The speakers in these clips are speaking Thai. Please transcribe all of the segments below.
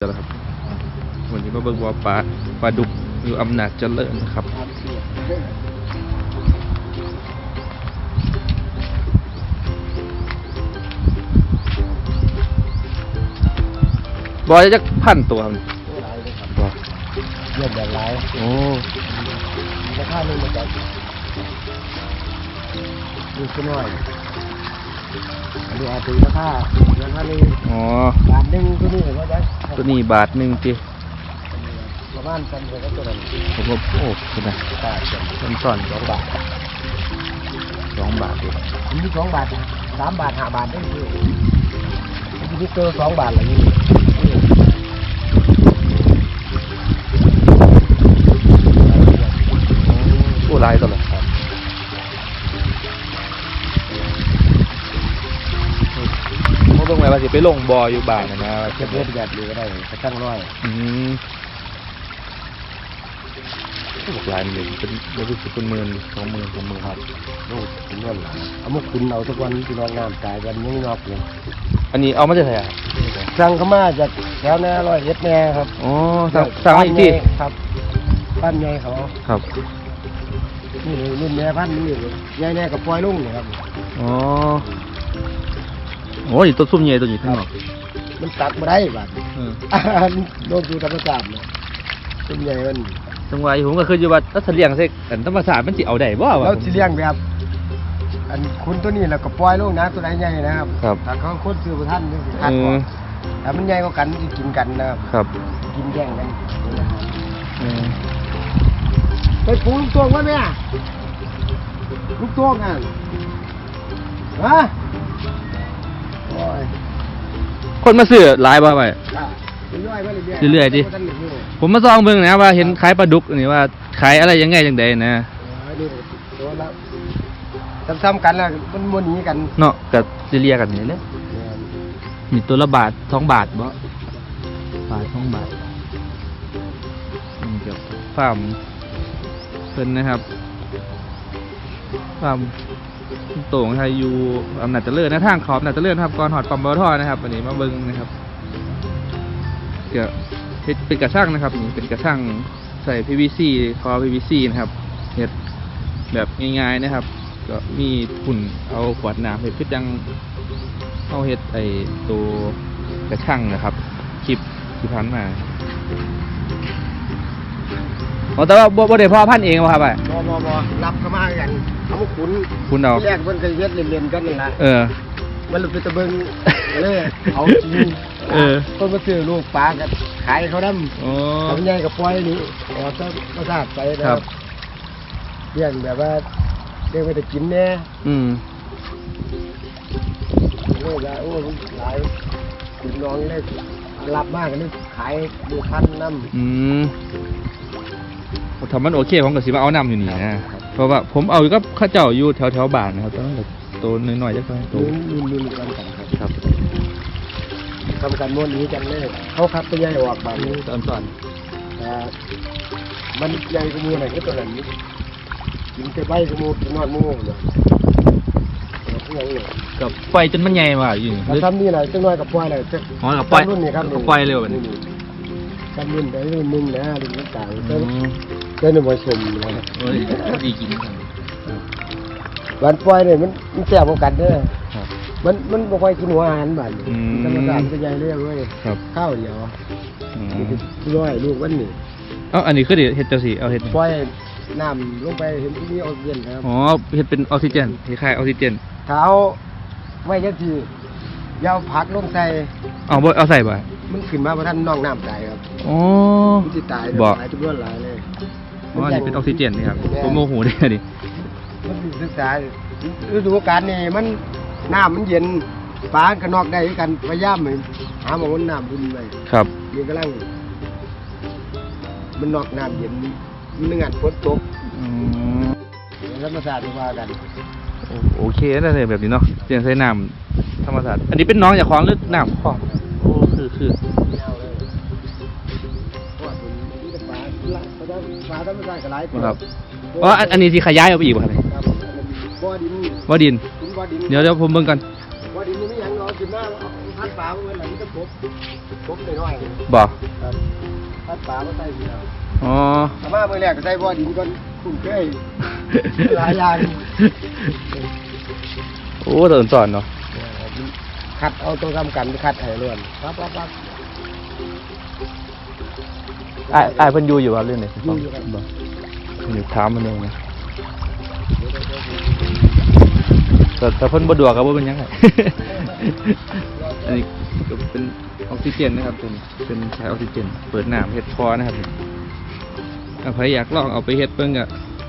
เดี๋ยวนะครับวันนี้มาเบิ่งว่าปลาปลาดุกอยู่อำนาจเจริญนะครับ บอยจะพันตัวครับบ่เยี่ยมแบบไรโอ้ราคาหนึ่งมาจากดูขึ้นหน่อยอันนี้อาจจะราคาราคาหนึ่งอ๋อบาทหนึ่งตัวนี้เห็นไหมจ๊ะ ตัวนี้บาทหนึ่งจีประมาณกันเลยก็ตัวนั้นผมว่าโอ้คุณนะบาทเดียวต้นซ่อนสองบาทสองบาทเองอันนี้สองบาทสามบาทห้าบาทได้คืออันนี้เจอสองบาทอะไรนี่โอ้ลายตัวละค ว้ว่าสิไปลงบออยู่บ้านนะนะว่าเก็บเงินแบบนี้ก็ได้กระตั้งร้อยอืมบอกลายมันเลยเป็นรู้สึกเป็นหมื่นสองหมื่นสามหมื่นครับโอ้ถึงเงินหลายเอามาคุณเอาทุกวันที่นองงามกายกันยังนอกเลยอันนี้เอามาจากไหนอะสั่งเข้ามาจากแถวแน่ร้อยเอ็ดแน่ครับอ๋อสั่งสั่งมาอีกที่ครับบ้านใหญ่เขาครับนี่เลยรุ่นแม่พันนี่เลยใหญ่แน่กับปล่อยลุงเลยครับอ๋อ โอ้ยตัวซุ่มใหญ่ตัวนี้ทั้งหมดมันตัดมาได้บาดเออโดนดูธรรมชาติเลยรุ่นใหญ่มันจังหวะผมก็คืออยู่ว่าถ้าเลี้ยงเสกอันธรรมศาสตร์มันสิเอาได้บ่วะแล้วสิเลี้ยงแบบอันคุณตัวนี้แล้วก็ปล่อยลุงนะตัวไหนใหญ่นะครับครับถ้าเขาคนซื้อประท่านนี่สิคัดเอก่ออนถ้ามันใหญ่กว่ากันมันจะกินกันนะครับครับ กินแย่งกันเออไปปลูกลูกตัวไว้ไหมอะลูกตัวอะฮะ คนมาซื้อหลายบ่ไปอะเรื่อยๆไปเรื่อยๆเรื่อยๆดิบ่ทันได้รู้ผมมาซองเบิ่งนะว่าเห็นขายปลาดุกนี่ว่าขายอะไรยังไงจังใดนะเออนี่ตัวละซ้ำๆกันแล้วมันมันหนีกันเนาะก็สิเรียกกันนี่แหละมีตัวละบาทสองบาทบ่บาทสองบาทอืมเกี่ยวกับฟาร์มเพิ่นนะครับฟาร์ม โต่งไทยยูอำนาจเจริญนะทางขอบอำนาจเจริญนครับก่อนหอดปั๊มบอทอนะครับวันนี้มาเบิ่งนะครับเกี่ยวเฮ็ดเป็นกระช่างนะครับนี่เป็นกระช่างใส่ PVC คอ PVC นะครับเฮ็ดแบบง่ายๆนะครับ ก็มีฝุ่นเอาขวดน้ำเฮ็ดคือจังเอาเฮ็ดไอตัวกระช่างนะครับคลิปที่ผ่านมา อ๋อแต่ว่าบ่บ่ได้พ่อพันธุ์เองบ่ครับไอ้บอบอบอรับเข้ามากันเอามาขุนคุณเอา ที่แรกมันก็เฮ็ดเล่นๆกันนี่แหละเออ มันเลยไปตะเบิงเลยเอาจริงเออคนมาซื้อลูกปลากันขายเขาดำอ๋อทำใหญ่กับปล่อยนี่ออกก็ก็ทราบไปนะคครัรับ บเลี้ยงแบบว่าเลี้ยงไปแต่กินแน่อืม โอ้ยหลายโอ้ยหลายคุณน้องเลยรับมากกันเลยขายดูพันน้ำอืม ทำมันโอเคผมก็สิมาเอานำอยู่นี่นะเพราะว่าผมเอาอยู่กับข้าเจ้าอยู่แถวแถวๆบ้านนะครับตอนนั้นแบบตัวน้อยๆจักหน่อยตัวนุ่นนุ่นนุ่นกันกันครับครับทำกันม้วนนี้กันเลยเขาคัดตัวใหญ่ออกแบบนี้ตอนตอนแต่มันใหญ่กว่าหมูหน่อยก็ตัวนั้นนิดกินแต่ใบกว่าหมูกินนอนหมูเลยเอาพวกนี้กับปล่อยจนมันใหญ่มาอยู่นี่ถ้าทำนี่หน่อยจังน้อยกับปล่อยหน่อยจะอ๋อกับปล่อยรุ่นนี้ครับกับปล่อยเร็วแบบนี้ทำรุ่นไหนรุ่นหนึ่งนะรุ่นต่างๆอื เต้นมเต้นมวยสมนะเอ้ยดีกินกันวันปล่อยเนี่ยมันมันแซ่บกว่ากันเด้อครับ มันมันบ่ค่อยกินหัวอาหารบ้านอืมธรรมชาติมันจะใหญ่เรื่อยเว้ยครับ ข้าวเดียวอืมร้อยลูกวันนี้เอ้าอันนี้คือเดี๋ยวเห็ดเจ้าสีเอาเห็ดปล่อยน้ำลงไปเห็นที่นี่ออกเย็นครับอ๋อเห็ดเป็นออกซิเจนคล้ายๆออกซิเจนเท้าไว้จังทีอยาวผักลงใส่เอาบ่เอาใส่บ่มันขึ้นมาบ่ทันน้องน้ำตายครับอ๋อมันสิตายบ่ตายจำนวนหลายเลย อ๋ออันนี้เป็นออกซิเจนนี่ครับผมโมโหได้ดิมันสิศึกษาฤดูกาลนี่มันน้ำมันเย็นปลาก็นอกได้คือกันพยายามให้หาหมองมันน้ำบุญไว้ครับ นี่กำลังมันนอกน้ำเย็นมันนึงอันฝนตกอืมธรรมศาสตร์ที่ว่ากันโอโอเคนะเนี่ยแบบนี้เนาะเสียงใส่น้ำธรรมศาสตร์อันนี้เป็นน้องจากคลองหรือน้ำคลองโอ้คือคือาปลาธรรมศาสตร์ก็หลายตัวครับอ๋ออันอันนี้ที่ขยายออกไปอีกบ่ครับครับบ่อดินว่าดินคุณบ่อดินเดี๋ยวเดี๋ยวผมเบิ่งกันบ่อดินนี่ไม่หยังเนาะขึ้นมาเอาพันปลาไว้หลังจะปปุ๊บปุ๊บไปหน่อยบ่ครับพัดปลามาใส่เดียวอ๋ออามาเมื่อแรกก็ใส่บ่อดินก่อนคุ้นเคย หลายอย่าง โอ้ตอนสอนเนาะคัดเอาตัวทำกันไปคัดให้ล้วนปั๊บปั๊บปั๊บ อ้ายอ้ายเพิ่นอยู่อยู่ว่าเรื่องไหนอยู่อยู่ครับ บ่อยู่ถามมันเองนะแต่แต่เพิ่นบ่ดวกก็บ่เป็นหยังไง อันนี้ก็เป็นออกซิเจนนะครับเป็นเป็นใช้ออกซิเจน เปิดน้ำเฮ็ดคอนะครับนี่ถ้าใครอยากลองเอาไปเฮ็ดเบิ่งก็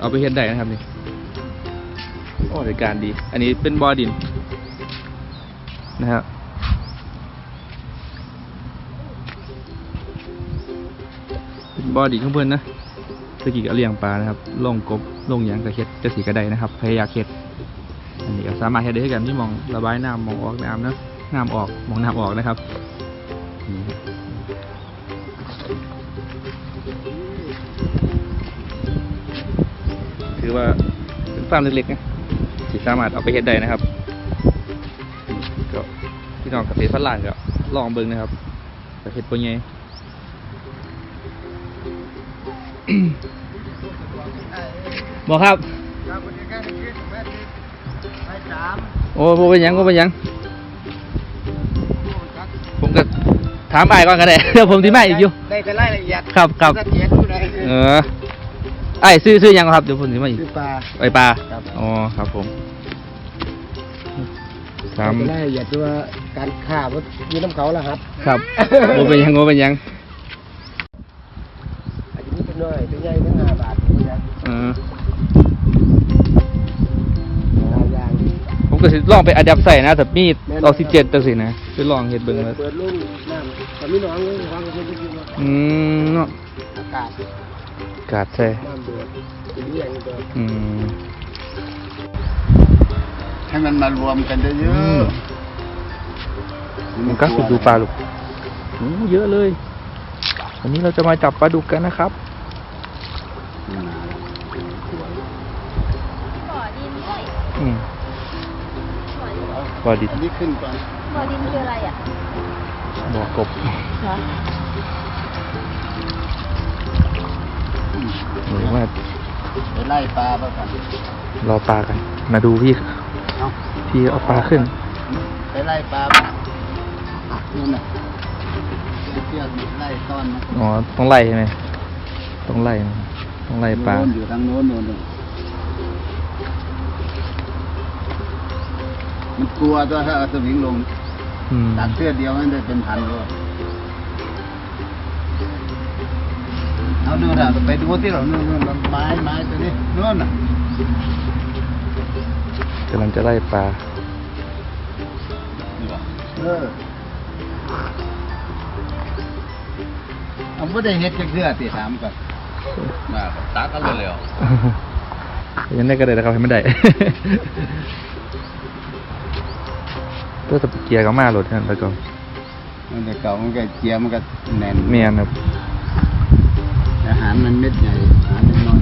เอาไปเฮ็ดได้นะครับนี่โอ้บริการดี อันนี้เป็นบ่อดินนะครับ บอดินของเพิ่อนนะตะกี้ก็เลี้ยงปลานะครับลงกบลงยังก็เฮ็ดจะสีก็ไดนะครับใครอยากเฮ็ดอันนี้ก็สามารถเฮ็ดได้กันที่มองระบายน้ำมองออกน้ำนะน้ำออกมองน้ำออกนะครับนี่ถือว่าเป็นฟาร์มเล็กๆนะที่สามารถเอาไปเฮ็ดได้นะครับก็พี่น้องเกษตรพันล้านก็ลองเบิ่งนะครับไปเฮ็ดปัญญ บอกครับครับวันนี้ก็ได้ขึ้นแม่ติดไปสามโอ้บ่เป็นหยังบ่เป็นหยังครับผมก็ถามอ้ายก่อนก็ได้ เดี๋ยวผมสิมาอีกอยู่ ได้แต่รายละเอียดครับครับ ละเอียดอยู่ไหนเออไอ้ายซื้อซื้อหยังครับเดี๋ยวผมสิมาอีก คือปลา ไอปลา ครับ อ๋อ ครับผมถามได้แต่รายละเอียดที่ว่าการฆ่าว่ามีน้ำเขาแล้วครับ ครับบ่เป็นหยังบ่เป็นหยัง ก็สิลองไปอัดแอปใส่นะแต่มีออกซิเจนจังซี่นะไปลองเฮ็ดเบิ่งว่าเปิดรุ่นน้ำแต่มีน้องเลยฟังกันเป็นจริงๆว่าอืมเนาะอากาศกาดใส่น้ำเดือดเป็นอย่างเดียวอืมให้มันมารวมกันเยอืมมันก็คือดูปลาลูกโอ้เยอะเลยวันนี้เราจะมาจับปลาดุกกันนะครับ ดินปลาดิบอันนี้ขึ้นก่อนบ่อดินคืออะไรอะบ่อกบเหรอหรือว่าไปไล่ปลาไปก่อนรอปลากัน มาดูพี่เอาพี่เอาปลาขึ้น ไปไล่ปลาไปนู่นน่ะไปเที่ยวไล่ต้อนนะอ๋อ ต้องไล่ใช่ไหมต้องไล่นะต้องไล่ปลาโน่นอยู่ทางโน้นโน่นโน่น มันกลัวตัวถ้าเอาสวิงลงอืมตัดเสื้อเดียวมันได้เป็นพันเลยเอาดูนะไปดูที่เรานู่นนู่นไม้ไม้ตัวนี้นู่นน่ะกำลังจะไล่ปลา เออเอาไม่ได้เฮ็ดจักเสื้อติถามก่อนมาตากันเลยเลยเหรอ ยังได้ก็ได้นะครับให้ไม่ได้ ตัวสปเกียร์ก็มาโหลดนั่นแล้วก็มันจะเก่ามันก็เจียมันก็แน่นเมียนครับอาหารมันเม็ดใหญ่อาหารมันน้อย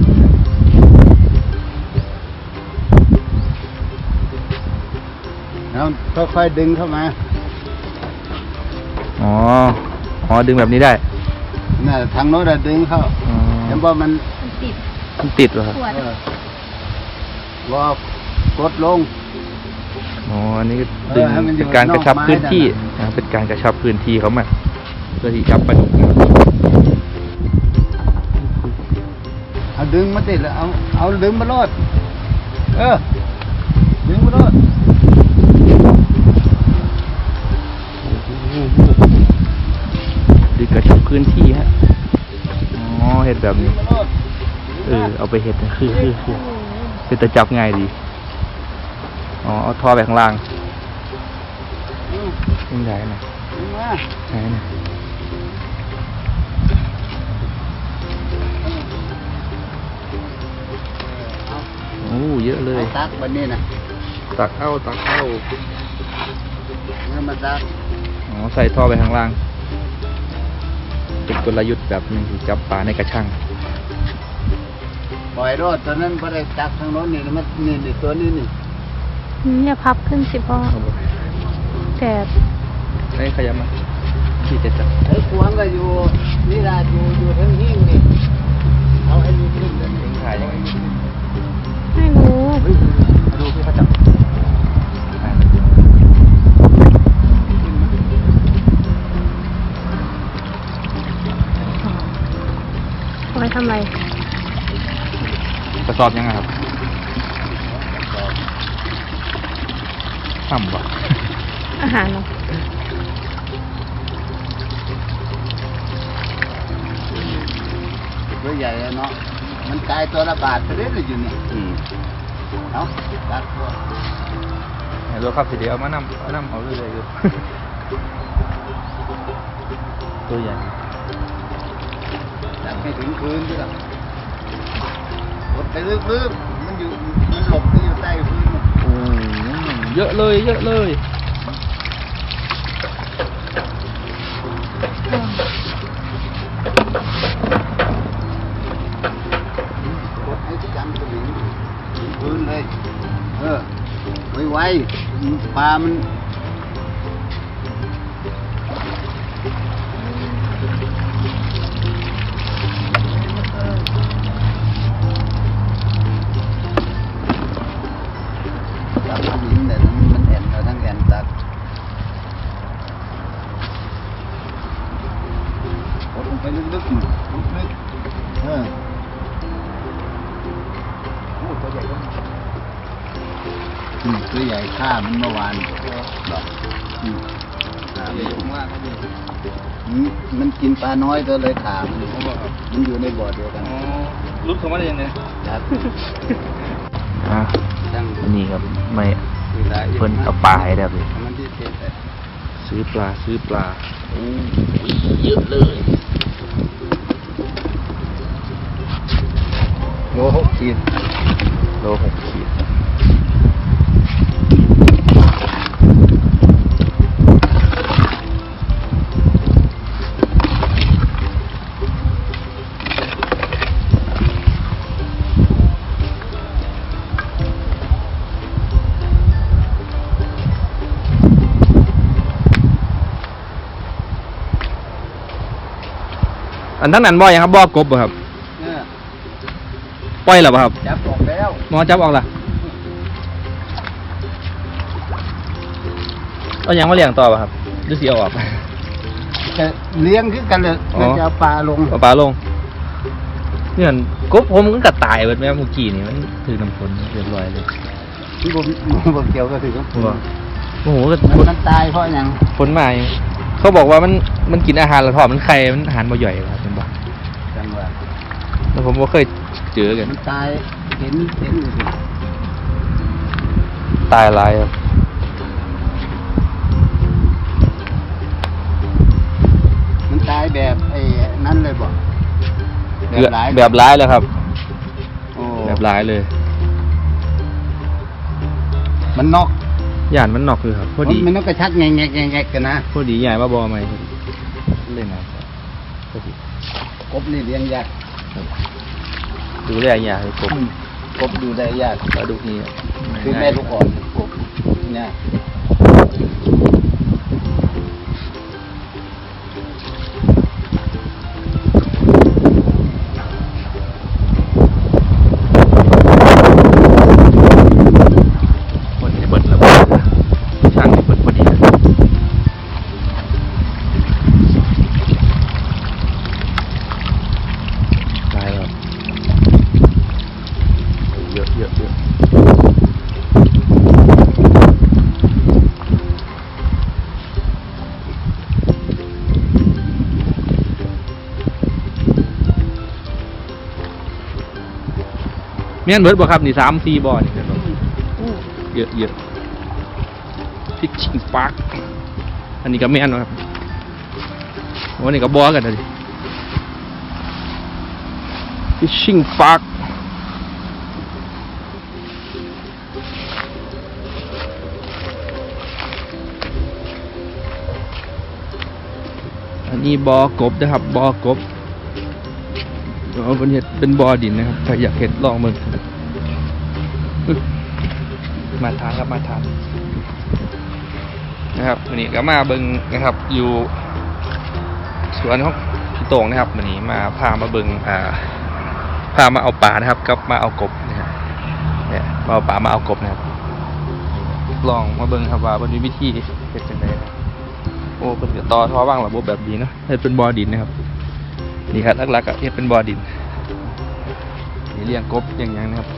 แล้วค่อยๆดึงเข้ามาอ๋ออ๋อดึงแบบนี้ได้น่ะทางโน้นอะดึงเข้าอ๋อเห็นว่ามันมันติดมันติดเหรอครับขวดเออว่ากดลง อ๋ออันนี้ก็เออดึงให้มันอยู่เป็นการกระชับนอกไม้พื้นที่นั่นน่ะนะเป็นการกระชับพื้นที่เขามาเพื่อที่จับปลาดุกนะครับเอาดึงมาติดแล้วเอาเอาดึงมาโลดเออดึงมาโลดดึงกระชับพื้นที่ฮะอ๋อเห็ดแบบดึนี้งมาโลดเออเอาไปเห็ดนะคือคือคือเป็นแต่จับง่ายดี อ๋อ เอาท่อไปข้างล่างอืมยังไงนะดึงมาไหนนะโอ้เยอะเลย เอาตักบันนี้นะตักเอาตักเอาเมื่อมาตักอ๋อ ใส่ท่อไปข้างล่าง เป็นกลยุทธ์แบบหนึงที่จับปลาในกระชัง ปล่อยรอดตอนนั้นพอได้ตักทางโน้นนี่มันนี่นี่ตัวนี้นี่ เนี่ยพับขึ้นสิพ่อแต่ให้ขยับมาที่จะจับไอ้ขวางก็อยู่นี่ละอยู่อยู่ทั้งหิ้งนี่เอาไอ้นี่ขึ้นเลยถึงถ่ายยังไงไม่รู้เฮ้ยมาดูพี่เขาจับถ่ายเอาไปทำอะไรกระสอบยังไงครับ ทำวะอาหารเหรอตัวใหญ่อะเนาะ มันกลายตัวละบาทไปเรื่อยๆอยู่นี่อืมเนาะตัดตัวเดี๋ยวครับสิเดี๋ยวเอามานำเอานำเอาเรื่อยๆอยู่ตัวใหญ่ตัดไม่ถึงพื้นด้วยล่ะกดไปลึกๆมันอยู่มันหลบไปอยู่ใต้พื้นโอ้ เยอะเลย เยอะเลยกดให้จังสวิงถึงพื้นเลยเออไวๆปลามัน อืมขามันมากครับอืมมันกินปลาน้อยก็เลยขามันมันอยู่ในบ่อเดียวกันอ๋อรุดเข้ามาได้ยังไงครับอะจังนี่ครับไม่เวลาเพิ่นเอาปลาให้ได้เลยมันที่เทแต่ซื้อปลาซื้อปลาโอ้เยอะเลยโลหกขีดโลหกขีด อันทั้งนั้นบ่ยังครับบ่กบบ่ครับเนี่ยปล่อยแล้วบ่ครับจับออกแล้วหมอจับออกล่ะเอายังมาเลี้ยงต่อป่ะครับหรือสิเอาออกจะเลี้ยงคือกันเลยอ๋อมันจะเอาปลาลงเอาปลาลงเนี่ยกบผมก็กระตายเบิดแม่เมื่อกี้นี่มันถือน้ำฝนเรียบร้อยเลยที่ผมผมเกี่ยวก็ถือว่าว่าโอ้โหก็มันมันตายเพราะอย่างฝนมาอยู่ เขาบอกว่ามันมันกินอาหารแล้วถอดมันไข่มันอาหารบ่ย่อยครับเป็นบ่จังหวะแล้วผมก็เคยเจอกันมันตายเห็นเห็นอยู่สิตายหลายครับมันตายแบบไอ้นั่นเลยบ่แบบหลายแบบร้ายแล้วครับ โอ้แบบร้ายเลย มันนอก ย่านมันนอกคือครับพอดีมันนอกกระชักแงงแงงแงงแงงกันนะพอดีใหญ่มาบอไหมพอดีเล่นนะพอดีกบนี่เลี้ยงยากดูแลยากเลยกบกบดูได้ยากปลาดุกนี่คือแม่ลูกอ่อนกบเนี่ย เมียนเบิดบ่ครับนี่สามสี่บ่อนี่ครับเยอะเยอะพิชชิงปาร์คอันนี้ก็แม่นนะครับวันนี้ก็บอกันเลยพิชชิงปาร์คอันนี้บอกบนะครับบอกบ เอาเป็นเห็ดเป็นบอดินนะครับถ้าอยากเห็ดลองมึงมาทานครับมาทานนะครับวันนี้ก็มาเบิงนะครับ อยู่สวนของพี่โต่งนะครับวันนี้มาพามาเบิงอ่าพามาเอาปลานะครับกับมาเอากบนะฮะเนี่ยมาเอาปลามาเอากบนะครับ ลองมาเบิงครับว่ามันมีวิธีเฮ็ดจังไดนะโอ้เป็นก็ต่อท่อว่างหระบบแบบนี้นะเฮ็ดเป็นบ่อดินนะครับนี่ครับลักๆก็เฮ็ดเป็นบ่อดิน เลี้ยงกบเลี้ยงหยังนะครับ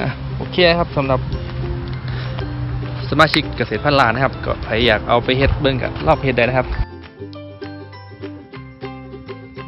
อะโอเคครับสำหรับสมาชิกเกษตรพันล้านนะครับ ก็ใครอยากเอาไปเฮ็ดเบิ้งกับรอบเฮ็ดได้นะครับ